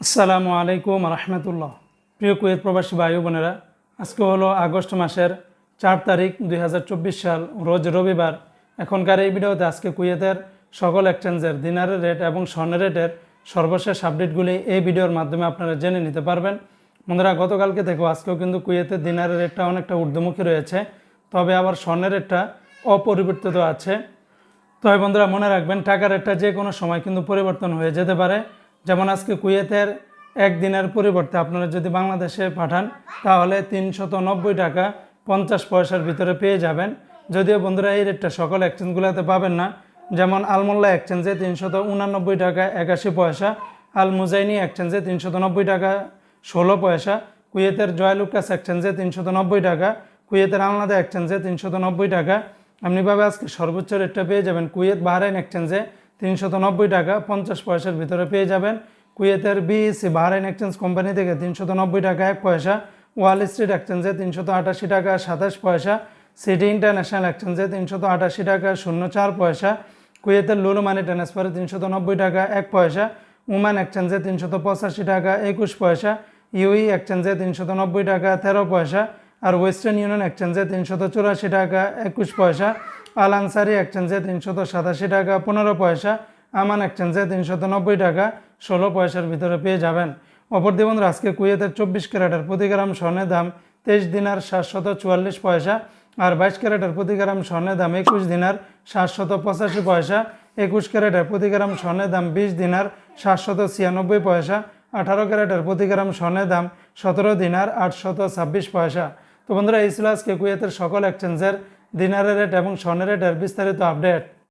আসসালামু আলাইকুম রহমতুল্লাহ। প্রিয় কুয়েত প্রবাসী ভাই বোনেরা, আজকে হলো আগস্ট মাসের চার তারিখ দুই হাজার চব্বিশ সাল, রোজ রবিবার। এখনকার এই ভিডিওতে আজকে কুয়েতের সকল এক্সচেঞ্জের দিনারের রেট এবং স্বর্ণের রেটের সর্বশেষ আপডেটগুলি এই ভিডিওর মাধ্যমে আপনারা জেনে নিতে পারবেন। বন্ধুরা, গতকালকে থেকেও আজকেও কিন্তু কুয়েতের দিনারের রেটটা অনেকটা ঊর্ধ্বমুখী রয়েছে, তবে আবার স্বর্ণের রেটটা অপরিবর্তিত আছে। তবে বন্ধুরা, মনে রাখবেন, টাকার রেটটা যে কোনো সময় কিন্তু পরিবর্তন হয়ে যেতে পারে। যেমন আজকে কুয়েতের একদিনের পরিবর্তে আপনারা যদি বাংলাদেশে পাঠান, তাহলে তিনশত নব্বই টাকা পঞ্চাশ পয়সার ভিতরে পেয়ে যাবেন। যদিও বন্ধুরা, এই রেটটা সকল এক্সচেঞ্জগুলোতে পাবেন না। যেমন আলমোল্লা এক্সচেঞ্জে তিনশত উনানব্বই টাকা একাশি পয়সা আল মুজাইনি এক্সচেঞ্জে তিনশত নব্বই টাকা ষোলো পয়সা, কুয়েতের জয়লুকাস এক্সচেঞ্জে তিনশত নব্বই টাকা, কুয়েতের আলনাদা এক্সচেঞ্জে তিনশত নব্বই টাকা। এমনিভাবে আজকে সর্বোচ্চ রেটটা পেয়ে যাবেন কুয়েত বাহরাইন এক্সচেঞ্জে তিনশত নব্বই টাকা পঞ্চাশ পয়সার ভিতরে পেয়ে যাবেন কুয়েতের বিএসসি বাহরাইন এক্সচেঞ্জ কোম্পানি থেকে তিনশত নব্বই টাকা এক পয়সা, ওয়াল স্ট্রিট এক্সচেঞ্জে তিনশত আটাশি টাকা সাতাশ পয়সা, সিটি ইন্টারন্যাশনাল এক্সচেঞ্জে তিনশত আটাশি টাকা শূন্য চার পয়সা, কুয়েতের লুলু মানি ট্রান্সফারে তিনশত নব্বই টাকা এক পয়সা, উমান এক্সচেঞ্জে তিনশত পঁচাশি টাকা একুশ পয়সা, ইউই এক্সচেঞ্জে তিনশত নব্বই টাকা তেরো পয়সা আর ওয়েস্টার্ন ইউনিয়ন এক্সচেঞ্জে তিনশত চুরাশি টাকা একুশ পয়সা আল আনসারি এক্সচেঞ্জে তিনশত সাতাশি টাকা পনেরো পয়সা আমান এক্সচেঞ্জে তিনশত নব্বই টাকা ষোলো পয়সার ভিতরে পেয়ে যাবেন। অপরদি বন্ধুরা, আজকে কুয়েতের চব্বিশ ক্যারেটের প্রতি গ্রাম স্বর্ণের দাম তেইশ দিনার সাতশত চুয়াল্লিশ পয়সা আর বাইশ ক্যারেটের প্রতি গ্রাম স্বর্ণের দাম একুশ দিনার সাতশত পঁচাশি পয়সা। একুশ ক্যারেটের প্রতি গ্রাম স্বর্ণের দাম বিশ দিনার সাতশত ছিয়ানব্বই পয়সা। আঠারো ক্যারেটের প্রতি গ্রাম স্বর্ণের দাম সতেরো দিনার আটশত ছাব্বিশ পয়সা। তো বন্ধুরা, এই ছিল আজকে কুয়েতের সকল এক্সচেঞ্জের দিনারের রেট এবং স্বর্ণের রেটের বিস্তারিত আপডেট